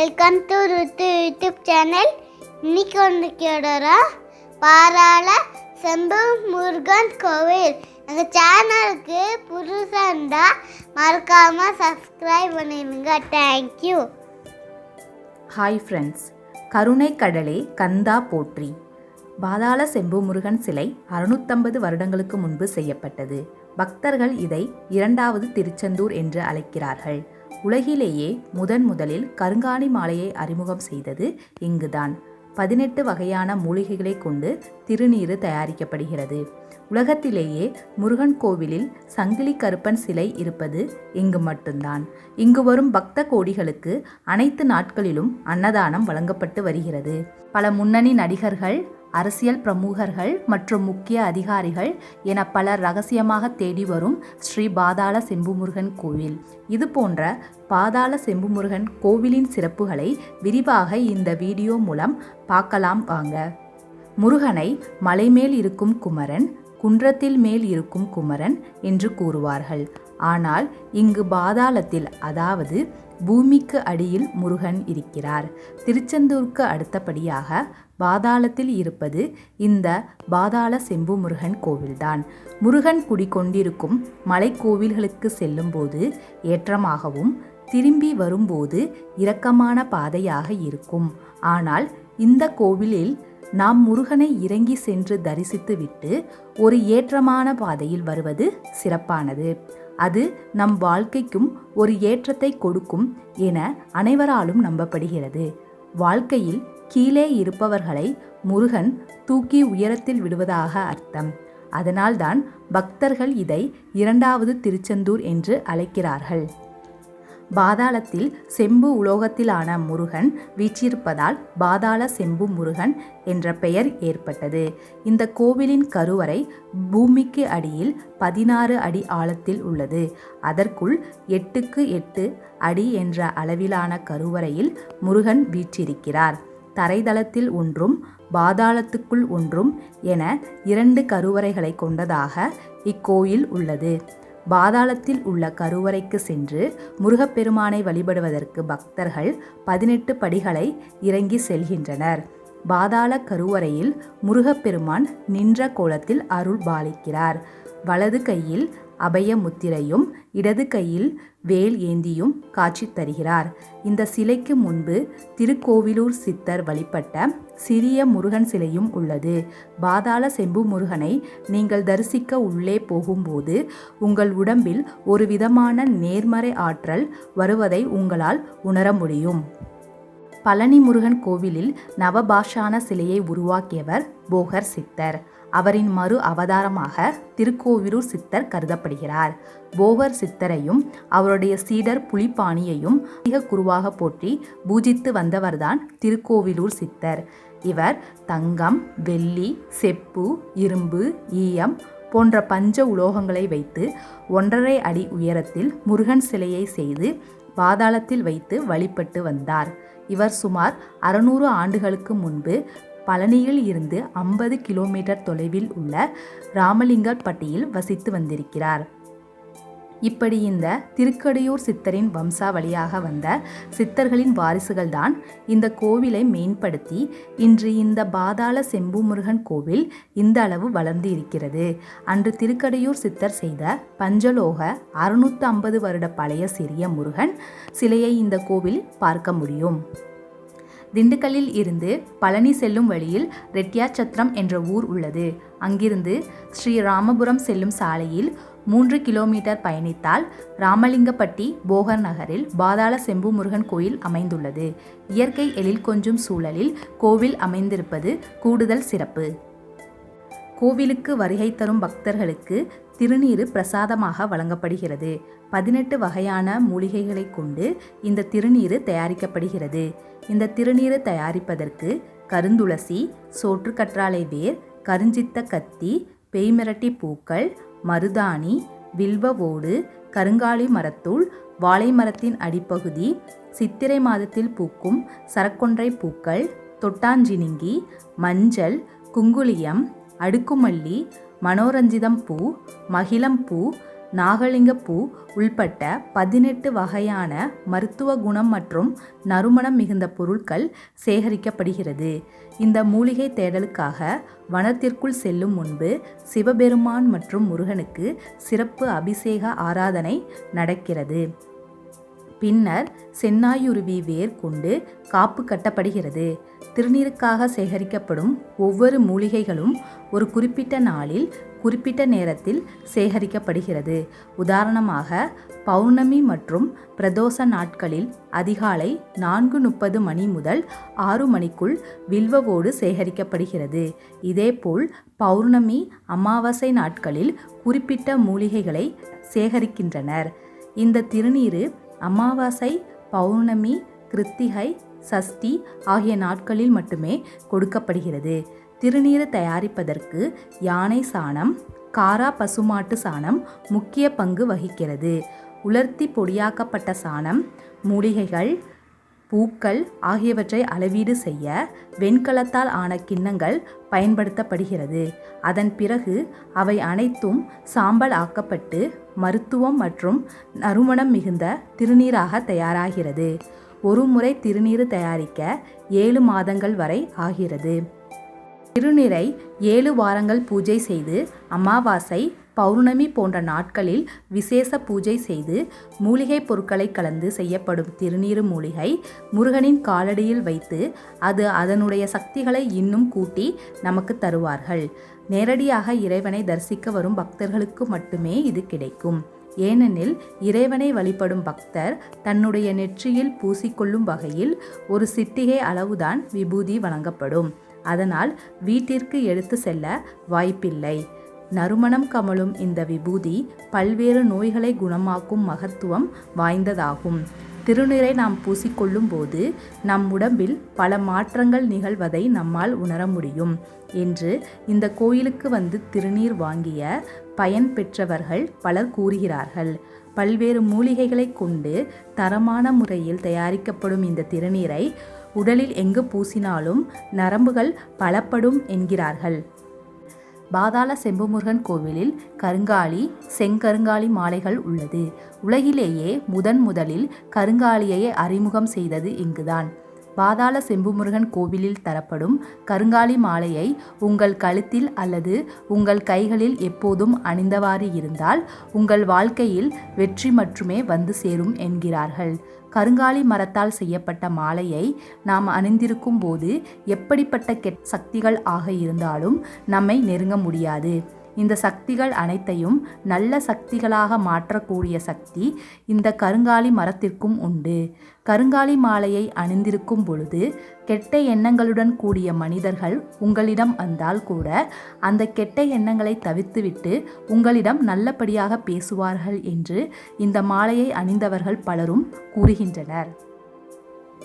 Welcome to ருத்து YouTube channel இன்னைக்கு ஒன்றுக்கோட பாராள செம்பு முருகன் கோவில். எங்கள் சேனலுக்கு புதுசாக இருந்தால் மறக்காமல் சப்ஸ்கிரைப் பண்ணிடுங்க. தேங்க்யூ ஹாய் ஃப்ரெண்ட்ஸ் கருணை கடலே கந்தா போற்றி. பாதாள செம்பு முருகன் சிலை அறுநூத்தம்பது வருடங்களுக்கு முன்பு செய்யப்பட்டது. பக்தர்கள் இதை இரண்டாவது திருச்செந்தூர் என்று அழைக்கிறார்கள். உலகிலேயே முதன் முதலில் கருங்காணி மாலையை அறிமுகம் செய்தது இங்குதான். பதினெட்டு வகையான மூலிகைகளை கொண்டு திருநீறு தயாரிக்கப்படுகிறது. உலகத்திலேயே முருகன் கோவிலில் சங்கிலி கருப்பன் சிலை இருப்பது இங்கு மட்டும்தான். இங்கு வரும் பக்த கோடிகளுக்கு அனைத்து நாட்களிலும் அன்னதானம் வழங்கப்பட்டு வருகிறது. பல முன்னணி நடிகர்கள் அரசியல் பிரமுகர்கள் மற்றும் முக்கிய அதிகாரிகள் என பலர் ரகசியமாக தேடி வரும் ஸ்ரீ பாதாள செம்புமுருகன் கோவில். இது போன்ற பாதாள செம்புமுருகன் கோவிலின் சிறப்புகளை விரிவாக இந்த வீடியோ மூலம் பார்க்கலாம் வாங்க. முருகனை மலைமேல் இருக்கும் குமரன் குன்றத்தில் மேல் இருக்கும் குமரன் என்று கூறுவார்கள். ஆனால் இங்கு பாதாளத்தில் அதாவது பூமிக்கு அடியில் முருகன் இருக்கிறார். திருச்செந்தூருக்கு அடுத்தபடியாக பாதாளத்தில் இருப்பது இந்த பாதாள செம்பு முருகன் கோவில்தான். முருகன் குடிகொண்டிருக்கும் மலைக்கோவில்களுக்கு செல்லும்போது ஏற்றமாகவும் திரும்பி வரும்போது இரக்கமான பாதையாக இருக்கும். ஆனால் இந்த கோவிலில் நாம் முருகனை இறங்கி சென்று தரிசித்துவிட்டு ஒரு ஏற்றமான பாதையில் வருவது சிறப்பானது. அது நம் வாழ்க்கைக்கும் ஒரு ஏற்றத்தை கொடுக்கும் என அனைவராலும் நம்பப்படுகிறது. வாழ்க்கையில் கீழே இருப்பவர்களை முருகன் தூக்கி உயரத்தில் விடுவதாக அர்த்தம். அதனால்தான் பக்தர்கள் இதை இரண்டாவது திருச்செந்தூர் என்று அழைக்கிறார்கள். பாதாளத்தில் செம்பு உலோகத்திலான முருகன் வீற்றிருப்பதால் பாதாள செம்பு முருகன் என்ற பெயர் ஏற்பட்டது. இந்த கோவிலின் கருவறை பூமிக்கு அடியில் பதினாறு அடி ஆழத்தில் உள்ளது. அதற்குள் எட்டுக்கு எட்டு அடி என்ற அளவிலான கருவறையில் முருகன் வீற்றிருக்கிறார். தரைதளத்தில் ஒன்றும் பாதாளத்துக்குள் ஒன்றும் என இரண்டு கருவறைகளை கொண்டதாக இக்கோயில் உள்ளது. பாதாளத்தில் உள்ள கருவறைக்கு சென்று முருகப்பெருமானை வழிபடுவதற்கு பக்தர்கள் பதினெட்டு படிகளை இறங்கி செல்கின்றனர். பாதாள கருவறையில் முருகப்பெருமான் நின்ற கோலத்தில் அருள் பாலிக்கிறார். வலது கையில் அபய முத்திரையும் இடது கையில் வேல் ஏந்தியும் காட்சி தருகிறார். இந்த சிலைக்கு முன்பு திருக்கோவிலூர் சித்தர் வழிபட்ட சிறிய முருகன் சிலையும் உள்ளது. பாதாள செம்பு முருகனை நீங்கள் தரிசிக்க உள்ளே போகும்போது உங்கள் உடம்பில் ஒரு விதமான நேர்மறை ஆற்றல் வருவதை உங்களால் உணர முடியும். பழனி முருகன் கோவிலில் நவபாஷான சிலையை உருவாக்கியவர் போகர் சித்தர். அவரின் மறு அவதாரமாக திருக்கோவிலூர் சித்தர் கருதப்படுகிறார். போவர் சித்தரையும் அவருடைய சீடர் புலிப்பாணியையும் அதிக குருவாக போற்றி பூஜித்து வந்தவர்தான் திருக்கோவிலூர் சித்தர். இவர் தங்கம் வெள்ளி செப்பு இரும்பு ஈயம் போன்ற பஞ்ச உலோகங்களை வைத்து ஒன்றரை அடி உயரத்தில் முருகன் சிலையை செய்து பாதாளத்தில் வைத்து வழிபட்டு வந்தார். இவர் சுமார் அறுநூறு ஆண்டுகளுக்கு முன்பு பழனியில் இருந்து ஐம்பது கிலோமீட்டர் தொலைவில் உள்ள ராமலிங்கப்பட்டியில் வசித்து வந்திருக்கிறார். இப்படி இந்த திருக்கடையூர் சித்தரின் வம்சாவளியாக வந்த சித்தர்களின் வாரிசுகள்தான் இந்த கோவிலை மேம்படுத்தி இன்று இந்த பாதாள செம்பு முருகன் கோவில் இந்த அளவு வளர்ந்து இருக்கிறது அன்று திருக்கடையூர் சித்தர் செய்த பஞ்சலோக அறுநூற்று ஐம்பது வருட பழைய சிறிய முருகன் சிலையை இந்த கோவில் பார்க்க முடியும். திண்டுக்கல்லில் இருந்து பழனி செல்லும் வழியில் ரெட்டியாச்சத்திரம் என்ற ஊர் உள்ளது. அங்கிருந்து ஸ்ரீராமபுரம் செல்லும் சாலையில் மூன்று கிலோமீட்டர் பயணித்தால் ராமலிங்கப்பட்டி போகர் நகரில் பாதாள செம்பு முருகன் கோயில் அமைந்துள்ளது. இயற்கை எழில் கொஞ்சும் சூழலில் கோவில் அமைந்திருப்பது கூடுதல் சிறப்பு. கோவிலுக்கு வருகை தரும் பக்தர்களுக்கு திருநீறு பிரசாதமாக வழங்கப்படுகிறது. பதினெட்டு வகையான மூலிகைகளை கொண்டு இந்த திருநீறு தயாரிக்கப்படுகிறது. இந்த திருநீறு தயாரிப்பதற்கு கருந்துளசி சோற்றுக்கற்றாழை வேர் கருஞ்சித்த கத்தி பேய்மிரட்டி பூக்கள் மருதாணி வில்வ ஓடு கருங்காலி மரத்தூள் வாழை மரத்தின் அடிப்பகுதி சித்திரை மாதத்தில் பூக்கும் சரக்கொன்றை பூக்கள் தொட்டாஞ்சினிங்கி மஞ்சள் குங்குளியம் அடுக்குமல்லி மனோரஞ்சிதம் பூ மகிழம் பூ நாகலிங்கப்பூ உள்பட்ட பதினெட்டு வகையான மருத்துவ குணம் மற்றும் நறுமணம் மிகுந்த பொருட்கள் சேகரிக்கப்படுகிறது. இந்த மூலிகை தேடலுக்காக வனத்திற்குள் செல்லும் முன்பு சிவபெருமான் மற்றும் முருகனுக்கு சிறப்பு அபிஷேக ஆராதனை நடக்கிறது. பின்னர் சென்னாயுருவி வேர் கொண்டு காப்பு கட்டப்படுகிறது. திருநீருக்காக சேகரிக்கப்படும் ஒவ்வொரு மூலிகைகளும் ஒரு குறிப்பிட்ட நாளில் குறிப்பிட்ட நேரத்தில் சேகரிக்கப்படுகிறது. உதாரணமாக பௌர்ணமி மற்றும் பிரதோஷ நாட்களில் அதிகாலை நான்கு முப்பது மணி முதல் ஆறு மணிக்குள் வில்வவோடு சேகரிக்கப்படுகிறது. இதேபோல் பௌர்ணமி அமாவாசை நாட்களில் குறிப்பிட்ட மூலிகைகளை சேகரிக்கின்றனர். இந்த திருநீரு அமாவாசை பௌர்ணமி கிருத்திகை சஷ்டி ஆகிய நாட்களில் மட்டுமே கொடுக்கப்படுகிறது. திருநீர் தயாரிப்பதற்கு யானை சாணம் காரா பசுமாட்டு சாணம் முக்கிய பங்கு வகிக்கிறது. உலர்த்தி பொடியாக்கப்பட்ட சாணம் மூலிகைகள் பூக்கள் ஆகியவற்றை அளவீடு செய்ய வெண்கலத்தால் ஆன கிண்ணங்கள் பயன்படுத்தப்படுகிறது. அதன் பிறகு அவை அனைத்தும் சாம்பல் ஆக்கப்பட்டு மருத்துவம் மற்றும் நறுமணம் மிகுந்த திருநீராக தயாராகிறது. ஒரு முறை திருநீர் தயாரிக்க ஏழு மாதங்கள் வரை ஆகிறது. திருநீரை ஏழு வாரங்கள் பூஜை செய்து அமாவாசை பௌர்ணமி போன்ற நாட்களில் விசேஷ பூஜை செய்து மூலிகை பொருட்களை கலந்து செய்யப்படும் திருநீரு மூலிகை முருகனின் காலடியில் வைத்து அது அதனுடைய சக்திகளை இன்னும் கூட்டி நமக்கு தருவார்கள். நேரடியாக இறைவனை தரிசிக்க வரும் பக்தர்களுக்கு மட்டுமே இது கிடைக்கும். ஏனெனில் இறைவனை வழிபடும் பக்தர் தன்னுடைய நெற்றியில் பூசிக்கொள்ளும் வகையில் ஒரு சிட்டிகை அளவுதான் விபூதி வழங்கப்படும். அதனால் வீட்டிற்கு எடுத்து செல்ல வாய்ப்பில்லை. நறுமணம் கமலும் இந்த விபூதி பல்வேறு நோய்களை குணமாக்கும் மகத்துவம் வாய்ந்ததாகும். திருநீரை நாம் பூசிக்கொள்ளும் போது நம் உடம்பில் பல மாற்றங்கள் நிகழ்வதை நம்மால் உணர முடியும் என்று இந்த கோயிலுக்கு வந்து திருநீர் வாங்கிய பயன் பெற்றவர்கள் பலர் கூறுகிறார்கள். பல்வேறு மூலிகைகளை கொண்டு தரமான முறையில் தயாரிக்கப்படும் இந்த திருநீரை உடலில் எங்கு பூசினாலும் நரம்புகள் பலப்படும் என்கிறார்கள். பாதாள செம்புமுருகன் கோவிலில் கருங்காலி செங்கருங்காலி மாலைகள் உள்ளது. உலகிலேயே முதன் முதலில் கருங்காலியை அறிமுகம் செய்தது இங்குதான். பாதாள செம்புமுருகன் கோவிலில் தரப்படும் கருங்காலி மாலையை உங்கள் கழுத்தில் அல்லது உங்கள் கைகளில் எப்போதும் அணிந்தவாறு இருந்தால் உங்கள் வாழ்க்கையில் வெற்றி மட்டுமே வந்து சேரும் என்கிறார்கள். கருங்காலி மரத்தால் செய்யப்பட்ட மாலையை நாம் அணிந்திருக்கும் போது எப்படிப்பட்ட கெட் சக்திகள் ஆக இருந்தாலும் நம்மை நெருங்க முடியாது. இந்த சக்திகள் அனைத்தையும் நல்ல சக்திகளாக மாற்றக்கூடிய சக்தி இந்த கருங்காலி மரத்திற்கும் உண்டு. கருங்காலி மாலையை அணிந்திருக்கும் பொழுது கெட்ட எண்ணங்களுடன் கூடிய மனிதர்கள் உங்களிடம் வந்தால் கூட அந்த கெட்ட எண்ணங்களை தவிர்த்துவிட்டு உங்களிடம் நல்லபடியாக பேசுவார்கள் என்று இந்த மாலையை அணிந்தவர்கள் பலரும் கூறுகின்றனர்.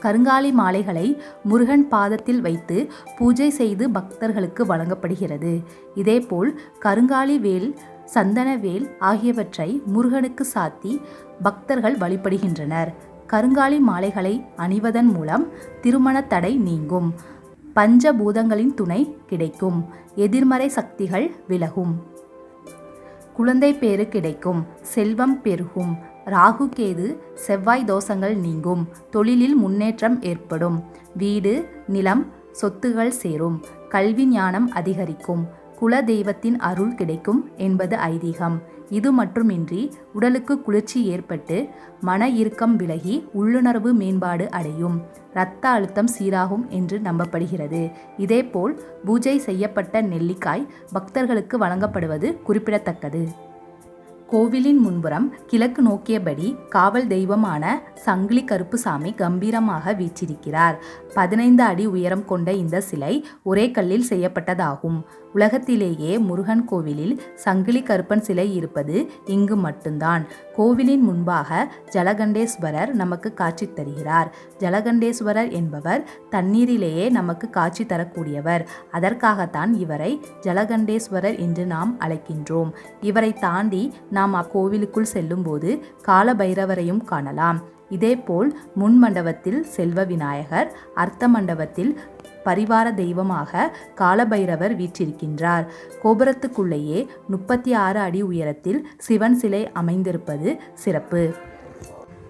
கருங்காலி மாலைகளை முருகன் பாதத்தில் வைத்து பூஜை செய்து பக்தர்களுக்கு வழங்கப்படுகிறது. இதேபோல் கருங்காலி வேல் சந்தன வேல் ஆகியவற்றை முருகனுக்கு சாத்தி பக்தர்கள் வழிபடுகின்றனர். கருங்காலி மாலைகளை அணிவதன் மூலம் திருமண தடை நீங்கும். பஞ்சபூதங்களின் துணை கிடைக்கும். எதிர்மறை சக்திகள் விலகும். குழந்தை பேறு கிடைக்கும். செல்வம் பெருகும். ராகு கேது செவ்வாய் தோஷங்கள் நீங்கும். தொழிலில் முன்னேற்றம் ஏற்படும். வீடு நிலம் சொத்துகள் சேரும். கல்வி ஞானம் அதிகரிக்கும். குல தெய்வத்தின் அருள் கிடைக்கும் என்பது ஐதீகம். இது மட்டுமின்றி உடலுக்கு குளிர்ச்சி ஏற்பட்டு மன இறுக்கம் விலகி உள்ளுணர்வு மேம்பாடு அடையும். இரத்த அழுத்தம் சீராகும் என்று நம்பப்படுகிறது. இதேபோல் பூஜை செய்யப்பட்ட நெல்லிக்காய் பக்தர்களுக்கு வழங்கப்படுவது குறிப்பிடத்தக்கது. கோவிலின் முன்புறம் கிழக்கு நோக்கியபடி காவல் தெய்வமான சங்கிலி கருப்புசாமி கம்பீரமாக வீற்றிருக்கிறார். பதினைந்து அடி உயரம் கொண்ட இந்த சிலை ஒரே கல்லில் செய்யப்பட்டதாகும். உலகத்திலேயே முருகன் கோவிலில் சங்கிலி கருப்பன் சிலை இருப்பது இங்கு மட்டும்தான். கோவிலின் முன்பாக ஜலகண்டேஸ்வரர் நமக்கு காட்சி தருகிறார். ஜலகண்டேஸ்வரர் என்பவர் தண்ணீரிலேயே நமக்கு காட்சி தரக்கூடியவர். அதற்காகத்தான் இவரை ஜலகண்டேஸ்வரர் என்று நாம் அழைக்கின்றோம். இவரை தாண்டி நாம் நாம் அக்கோவிலுக்குள் செல்லும்போது காலபைரவரையும் காணலாம். இதேபோல் முன் மண்டபத்தில் செல்வ விநாயகர் அர்த்த மண்டபத்தில் பரிவார தெய்வமாக காலபைரவர் வீற்றிருக்கின்றார். கோபுரத்துக்குள்ளேயே முப்பத்தி ஆறு அடி உயரத்தில் சிவன் சிலை அமைந்திருப்பது சிறப்பு.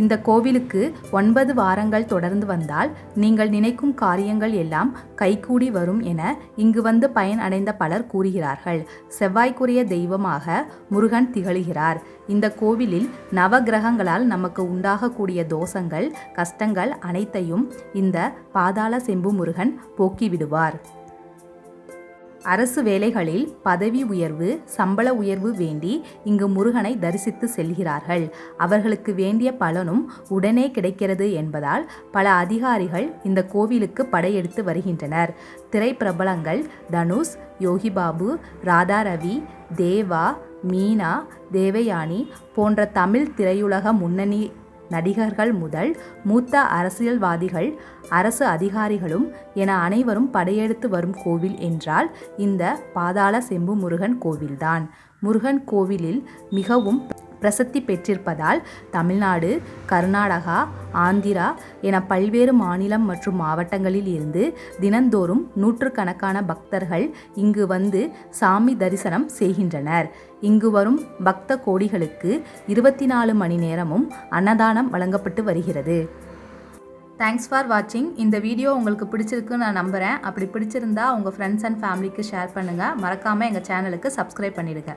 இந்த கோவிலுக்கு ஒன்பது வாரங்கள் தொடர்ந்து வந்தால் நீங்கள் நினைக்கும் காரியங்கள் எல்லாம் கைகூடி வரும் என இங்கு வந்து பயன் அடைந்த பலர் கூறுகிறார்கள். செவ்வாய்க்குரிய தெய்வமாக முருகன் திகழ்கிறார். இந்த கோவிலில் நவகிரகங்களால் நமக்கு உண்டாகக்கூடிய தோஷங்கள் கஷ்டங்கள் அனைத்தையும் இந்த பாதாள செம்பு முருகன் போக்கிவிடுவார். அரசு வேலைகளில் பதவி உயர்வு சம்பள உயர்வு வேண்டி இங்கு முருகனை தரிசித்து செல்கிறார்கள். அவர்களுக்கு வேண்டிய பலனும் உடனே கிடைக்கிறது என்பதால் பல அதிகாரிகள் இந்த கோவிலுக்கு படையெடுத்து வருகின்றனர். திரைப்பிரபலங்கள் தனுஷ் யோகி பாபு ராதாரவி தேவா மீனா தேவயானி போன்ற தமிழ் திரையுலக முன்னணி நடிகர்கள் முதல் மூத்த அரசியல்வாதிகள் அரசு அதிகாரிகளும் என அனைவரும் படையெடுத்து வரும் கோவில் என்றால் இந்த பாதாள செம்பு முருகன் கோவில்தான். முருகன் கோவிலில் மிகவும் பிரசித்தி பெற்றிருப்பதால் தமிழ்நாடு கர்நாடகா ஆந்திரா என பல்வேறு மாநிலம் மற்றும் மாவட்டங்களில் இருந்து தினந்தோறும் நூற்றுக்கணக்கான பக்தர்கள் இங்கு வந்து சாமி தரிசனம் செய்கின்றனர். இங்கு வரும் பக்த கோடிகளுக்கு இருபத்தி நாலு மணி நேரமும் அன்னதானம் வழங்கப்பட்டு வருகிறது. தேங்க்ஸ் ஃபார் வாட்சிங் இந்த வீடியோ உங்களுக்கு பிடிச்சிருக்குன்னு நான் நம்புகிறேன் அப்படி பிடிச்சிருந்தா உங்கள் ஃப்ரெண்ட்ஸ் அண்ட் ஃபேமிலிக்கு ஷேர் பண்ணுங்கள் மறக்காமல் எங்கள் சேனலுக்கு சப்ஸ்கிரைப் பண்ணிவிடுங்க